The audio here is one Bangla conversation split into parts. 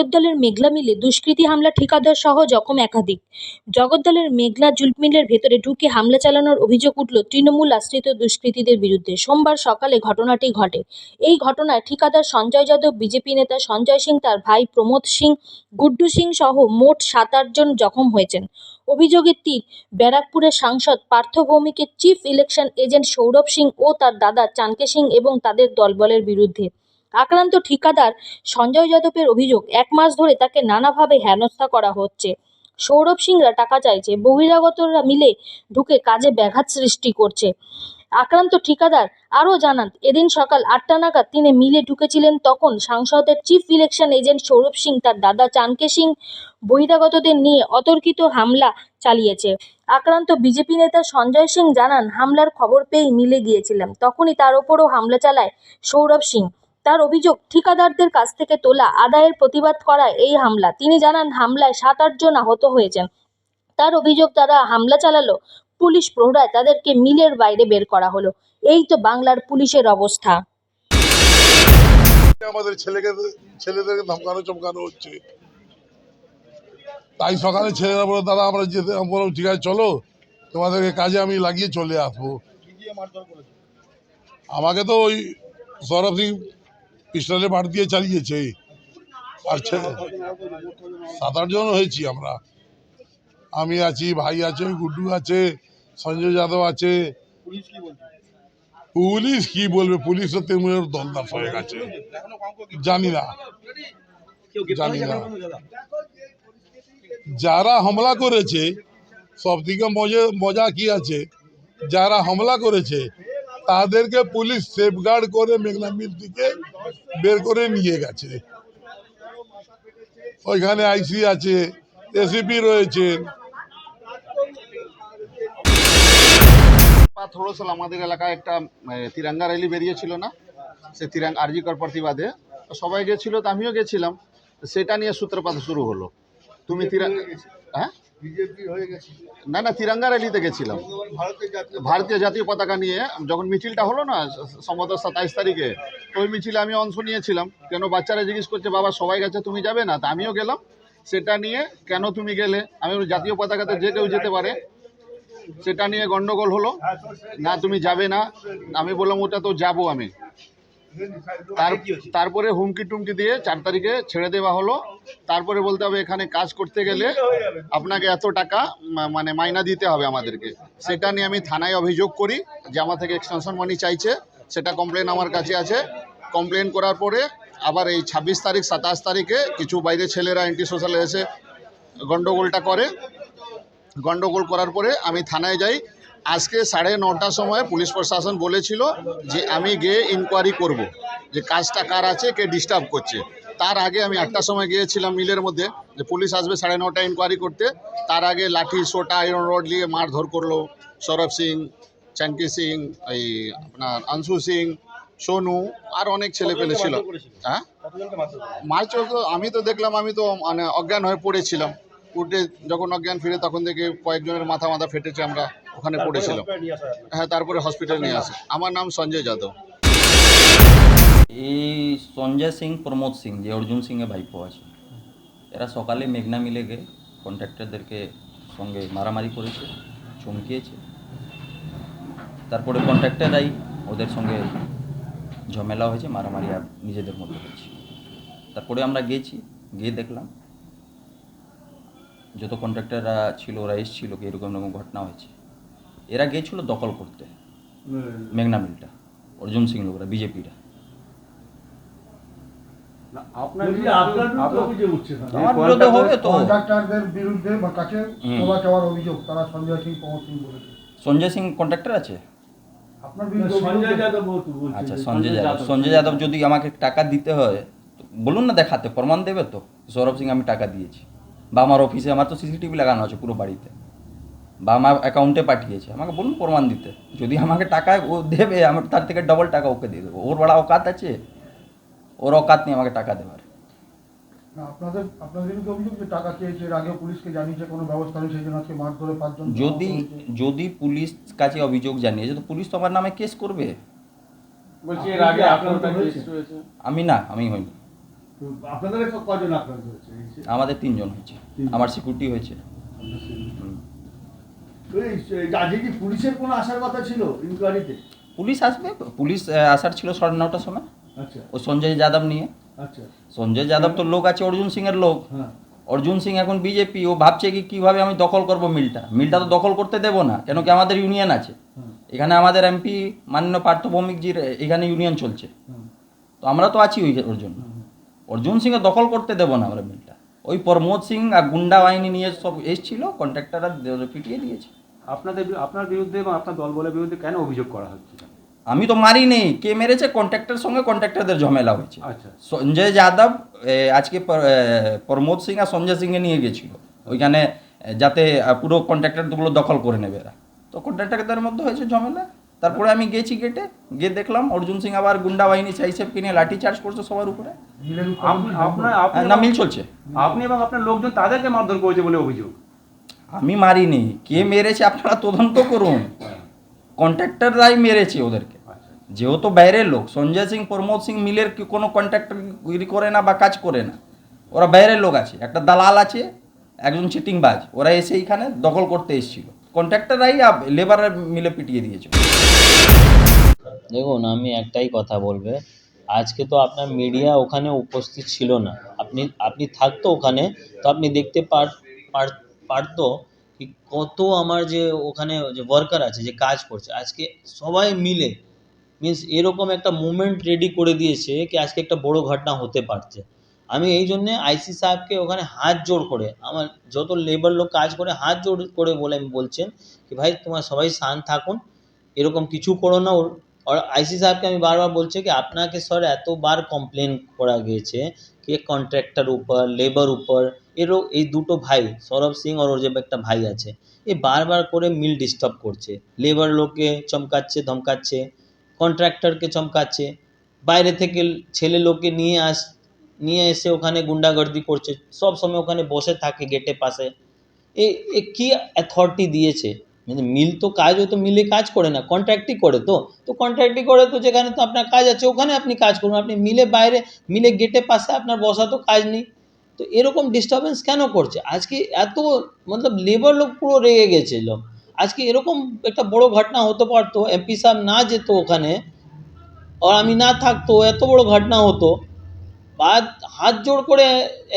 জগদ্দলের মেঘলা মিলে দুষ্কৃতী হামলা, ঠিকাদার সহ জখম একাধিক। জগদ্দলের মেঘলা জুট মিলের ভেতরে ঢুকে হামলা চালানোর অভিযোগ উঠল তৃণমূল আশ্রিত দুষ্কৃতীদের বিরুদ্ধে। সোমবার সকালে ঘটনাটি ঘটে। এই ঘটনায় ঠিকাদার সঞ্জয় যাদব, বিজেপি নেতা সঞ্জয় সিং, তার ভাই প্রমোদ সিং, গুড্ডু সিং সহ মোট সাত আটজন জখম হয়েছেন। অভিযোগের তীর ব্যারাকপুরের সাংসদ Partha ভৌমিকের chief election agent Sourav Singh ও তার দাদা চানকে সিং এবং তাদের দলবলের বিরুদ্ধে। আক্রান্ত ঠিকাদার সঞ্জয় যাদবের অভিযোগ, এক মাস ধরে তাকে নানাভাবে হেনস্থা করা হচ্ছে। সৌরভ সিংরা টাকা চাইছে বহিরাগতরা মিলে ঢুকে কাজে ব্যাঘাত সৃষ্টি করছে। আক্রান্ত ঠিকাদার আরও জানান, এদিন সকাল আটটা নাগাদ তিনি মিলে ঢুকেছিলেন তখন সাংসদের chief election agent Sourav Singh, তার দাদা চানকে সিং বহিরাগতদের নিয়ে অতর্কিত হামলা চালিয়েছে। আক্রান্ত বিজেপি নেতা সঞ্জয় সিং জানান, হামলার খবর পেয়েই মিলে গিয়েছিলাম, তখনই তার ওপরও হামলা চালায় সৌরভ সিং। তার অভিযোগ ঠিকাদারদের কাছ থেকে তোলা, আদায়ের প্রতিবাদ করায় এই হামলা। তিনি জানান, হামলায় সাত আটজন আহত হয়েছেন। তার অভিযোগ, তারা হামলা চালালো, পুলিশ প্রহরায় তাদেরকে মিলের বাইরে বের করা হলো। এই তো বাংলার পুলিশের অবস্থা। আমাদের ছেলেকে, ছেলেদেরকে ধমকানো, চমকানো হচ্ছে। তাই সকালে ছেলেরা বলে দাদা, আমরা যেতে বললাম, ঠিক আছে, চলো। তোমাদেরকে কাজে আমি লাগিয়ে চলে আসব। আমাকে তো ওই সৌরভ সিং পিস্টলে বাড় দিয়ে চালিয়েছে। আর ছেলে সাত আটজন হয়েছি আমরা। আমি আছি, ভাই আছে, গুড্ডু আছে, সঞ্জয় যাদব আছে। পুলিশ কি বলবে? পুলিশ তো তৃণমূলের দলদাস হয়ে গেছে। জানি না। জানি না। যারা হামলা করেছে সব থেকে মজা মজা কি আছে? যারা হামলা করেছে তাদেরকে পুলিশ সেফগার্ড করে মেঘনা মিল থেকে বের করে নিয়ে গেছে। ওইখানে আইসি আছে এসিপি রয়েছে। আমাদের এলাকায় একটা তিরঙ্গা র্যালি বেরিয়েছিল না? সে তিরঙ্গা আরজিকর প্রতিবাদে সবাই গেছিল, তো আমিও গেছিলাম। সেটা নিয়ে সূত্রপাত শুরু হলো। তুমি তিরঙ্গা হ্যাঁ? না না তিরঙ্গা র্যালিতে গেছিলাম। ভারতীয় জাতীয় পতাকা নিয়ে যখন মিছিলটা হলো না সম্ভবত সাতাইশ তারিখে তো ওই মিছিলে আমি অংশ নিয়েছিলাম। কেন বাচ্চারা জিজ্ঞেস করছে বাবা সবাই গেছে তুমি যাবে? না তা আমিও গেলাম। সেটা নিয়ে কেন তুমি গেলে? আমি জাতীয় পতাকাতে যে কেউ যেতে পারে। সেটা নিয়ে গন্ডগোল হলো। না তুমি যাবে না। আমি বললাম ওটা তো যাব আমি। তারপরে হুমকি টুমকি দিয়ে চার তারিখে ছেড়ে দেওয়া হলো। তারপরে বলতে হবে এখানে কাজ করতে গেলে আপনাকে এত টাকা মানে মাইনা দিতে হবে আমাদেরকে। সেটা নিয়ে আমি থানায় অভিযোগ করি যে আমার থেকে এক্সটেনশন মানি চাইছে। সেটা কমপ্লেন আমার কাছে আছে। কমপ্লেন করার পরে আবার এই ছাব্বিশ তারিখ সাতাশ তারিখে কিছু বাইরে ছেলেরা অ্যান্টি সোশ্যালে এসে গন্ডগোলটা করে। গন্ডগোল করার পরে আমি থানায় যাই। আজকে সাড়ে নটার সময় পুলিশ প্রশাসন বলেছিল যে আমি গিয়ে ইনকোয়ারি করব যে কাজটা কার আছে, কে ডিস্টার্ব করছে। তার আগে আমি আটটার সময় গিয়েছিলাম মিলের মধ্যে, যে পুলিশ আসবে সাড়ে নটা ইনকোয়ারি করতে। তার আগে লাঠি, সোটা আয়রন রড নিয়ে মারধর করল সৌরভ সিং চাঙ্কি সিং, এই আপনার আংশু সিং, সোনু, আর অনেক ছেলে পেলে ছিল। হ্যাঁ? মার্চ আমি তো দেখলাম, আমি তো মানে অজ্ঞান হয়ে পড়েছিলাম। উঠে যখন অজ্ঞান ফিরে, তখন থেকে কয়েকজনের মাথা মাথা ফেটেছে আমরা। ওখানে পড়েছিলাম হ্যাঁ তারপরে হসপিটালে নিয়ে আসে। আমার নাম সঞ্জয় যাদব। এই সঞ্জয় সিং প্রমোদ সিং যে অর্জুন সিংয়ের ভাইপো আছে এরা সকালে মেঘনা মিলে গিয়ে কন্ট্রাক্টরদেরকে সঙ্গে মারামারি করেছে চমকিয়েছে। তারপরে কন্ট্রাক্টররাই ওদের সঙ্গে ঝামেলা হয়েছে মারামারি আর নিজেদের মধ্যে হয়েছে। তারপরে আমরা গেছি গিয়ে দেখলাম যত কন্ট্রাক্টররা ছিল ওরা এসেছিল কি এরকম এরকম ঘটনা হয়েছে। এরা গিয়েছিল দখল করতে। মেঘনা মিলটা অর্জুন সিং লোকরা বিজেপিরা। সঞ্জয় সিং কন্ট্রাক্টর আছে? সঞ্জয় আচ্ছা সঞ্জয় যাদব। সঞ্জয় যাদব যদি আমাকে টাকা দিতে হয় বলুন না দেখাতে প্রমাণ দেবে তো? সৌরভ সিং আমি টাকা দিয়েছি। বা আমার অফিসে আমার তো সিসিটিভি লাগানো আছে পুরো বাড়িতে। বা আমার অ্যাকাউন্টে পাঠিয়েছে। আমাকে বলুন প্রমাণ দিতে। যদি আমাকে টাকা ও দেবে আমার তার থেকে ডবল টাকা ওকে দিয়ে দেবো। ওর বড় অকাত আছে? ওর অকাত নেই আমাকে টাকা দেওয়ার আপনাদের আপনাদের বিরুদ্ধে অভিযোগ যে টাকা চেয়েছে এর আগে পুলিশকে জানিয়েছে কোনো ব্যবস্থা নেই সেই জন্য আজকে মার ধরে পাঁচজন যদি যদি পুলিশ কাছে অভিযোগ জানিয়েছে তো পুলিশ তো আমার নামে কেস করবে। বলছি এর আগে আপনার আমি না আমি হইনি। আপনাদের কজন আমাদের তিনজন হয়েছে। আমার সিকিউরিটি হয়েছে আপনার সেই- হুম। তো এই এই আজকে কি পুলিশের কোনো আসার কথা ছিল ইনকোয়ারিতে? পুলিশ আসবে পুলিশ আসার ছিল সাড়ে নটার সময়। আচ্ছা। ও সঞ্জয় যাদব নিয়ে। আচ্ছা। সঞ্জয় যাদব তো লোক আছে অর্জুন সিং এর লোক। হ্যাঁ। অর্জুন সিং এখন বিজেপি ও ভাবছে কি কীভাবে আমি দখল করব মিলটা? মিলটা তো দখল করতে দেবো না কেন কি আমাদের ইউনিয়ন আছে? এখানে আমাদের এমপি মাননীয় পার্থ ভৌমিকজির এখানে ইউনিয়ন চলছে। তো আমরা তো আছি ওই ওর জন্য। অর্জুন সিংকে দখল করতে দেবো না আমরা মিলটা। ওই প্রমোদ সিং আর গুন্ডা বাহিনী নিয়ে সব এসছিল কন্ট্রাক্টাররা পিটিয়ে দিয়েছে। আপনাদের আপনার বিরুদ্ধে এবং আপনার দলবলের বিরুদ্ধে কেন অভিযোগ করা হচ্ছে? আমি তো মারি নেই কে মেরেছে? কন্ট্রাক্টর সঙ্গে কন্ট্রাক্টরদের ঝামেলা হয়েছে। আচ্ছা। সঞ্জয় যাদব আজকে প্রমোদ সিং আর সঞ্জয় সিংকে নিয়ে গেছিল। ওইখানে যাতে পুরো কন্ট্রাক্টরগুলো দখল করে নেবে এরা। তো কন্ট্রাক্টরদের মধ্যে হয়েছে ঝামেলা। তারপরে আমি গেছি গেটে গিয়ে দেখলাম অর্জুন সিং আবার গুন্ডা বাহিনী সেই সব কিনে লাঠি চার্জ করছে সবার উপরে। হ্যাঁ, না মিল চলছে আপনি এবং আপনার লোকজন তাদেরকে মারধর করেছে বলে অভিযোগ? আমি মারিনি। কে মেরেছে আপনারা তদন্ত করুন। কন্ট্রাক্টররাই মেরেছে ওদেরকে। আচ্ছা। যেহেতু বাইরের লোক সঞ্জয় সিং প্রমোদ সিং মিলের কি কোনো কন্ট্রাক্টর করে না বা কাজ করে না? ওরা বাইরের লোক আছে। একটা দালাল আছে একজন চিটিংবাজ। ওরা এসে এইখানে দখল করতে এসেছিল। কন্ট্রাক্টররাই লেবারের মিলে পিটিয়ে দিয়েছে। দেখুন আমি একটাই কথা বলবে। আজকে তো আপনার মিডিয়া ওখানে উপস্থিত ছিল না। আপনি আপনি থাকতো ওখানে তো আপনি দেখতে পার পার- পারতো কি কত আমার যে ওখানে যে ওয়ার্কার আছে, যে কাজ করছে, আজকে সবাই মিলে মিন্স এরকম একটা মুভমেন্ট রেডি করে দিয়েছে কি আজকে একটা বড় ঘটনা হতে পারছে। আমি এই জন্যে আইসি সাহেবকে ওখানে হাত জোড় করে, আমার যত লেবার লোক কাজ করে হাত জোড় করে বলে আমি বলছেন কি ভাই তোমার সবাই শান্ত থাকুন, এরকম কিছু করো না আর আইসি সাহেবকে আমি বারবার বলছি কি আপনাকে স্যার এতবার কমপ্লেন করা গিয়েছে, কি কন্ট্রাক্টর উপর লেবার উপর এরও এই দুটো ভাই, সৌরভ সিং আর ওর যে একটা ভাই আছে, এ বারবার করে মিল ডিস্টার্ব করছে। লেবার লোককে চমকাচ্ছে, ধমকাচ্ছে কন্ট্রাক্টরকে চমকাচ্ছে, বাইরে থেকে ছেলে লোককে নিয়ে আস, নিয়ে এসে ওখানে গুন্ডাগর্দি করছে, সব সময় ওখানে বসে থাকে গেটের পাশে। এ এ কী অ্যাথরিটি দিয়েছে? মানে মিল তো কাজ ও তো মিলে কাজ করে না কন্ট্রাক্টই করে তো। তো কন্ট্রাক্টই করে তো যেখানে তো আপনার কাজ আছে, ওখানে আপনি কাজ করুন। আপনি মিলে বাইরে, মিলে গেটের পাশে আপনার বসা তো কাজ নেই। তো এরকম ডিস্টারবেন্স কেন করছে? আজকে এত মতলব লেবার লোক পুরো রেগে গেছিল। আজকে এরকম একটা বড় ঘটনা হতে পারতো এমপি সাহেব না যেত ওখানে, আর আমি না থাকতো, এত বড় ঘটনা হতো। বাদ, হাত জোড় করে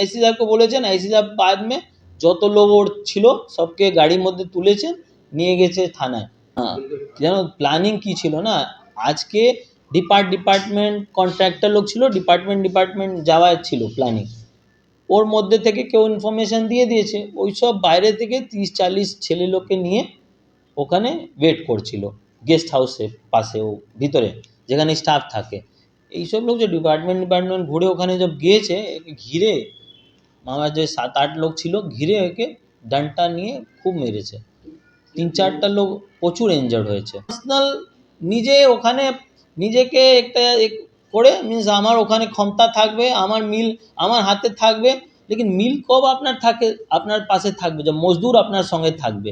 এসি সাহেবকে বলেছেন এসি সাহেব বাদ মে, যত লোক ওর ছিল, সবকে গাড়ির মধ্যে তুলেছেন, নিয়ে গেছে থানায়। হ্যাঁ যেন প্ল্যানিং কী ছিল না? আজকে ডিপার্ট ডিপার্টমেন্ট কন্ট্রাক্টর লোক ছিল ডিপার্টমেন্ট ডিপার্টমেন্ট যাওয়ার ছিল প্ল্যানিং ওর মধ্যে থেকে কেউ ইনফরমেশান দিয়ে দিয়েছে। ওই সব বাইরে থেকে তিরিশ চাল্লিশ ছেলে লোককে নিয়ে ওখানে ওয়েট করছিল গেস্ট হাউসের পাশে ও ভিতরে, যেখানে স্টাফ থাকে। এইসব লোক যে ডিপার্টমেন্ট ডিপার্টমেন্ট ঘুরে ওখানে সব গিয়েছে ঘিরে আমার যে সাত আট লোক ছিল, ঘিরে একে ডান্টা নিয়ে খুব মেরেছে। তিন চারটা লোক প্রচুর ইনজার্ড হয়েছে। পার্সোনাল নিজে ওখানে নিজেকে একটা এক করে মিন্স আমার ওখানে ক্ষমতা থাকবে, আমার মিল আমার হাতে থাকবে, লেকিন মিল কব আপনার থাকে, আপনার পাশে থাকবে, যে মজদুর আপনার সঙ্গে থাকবে।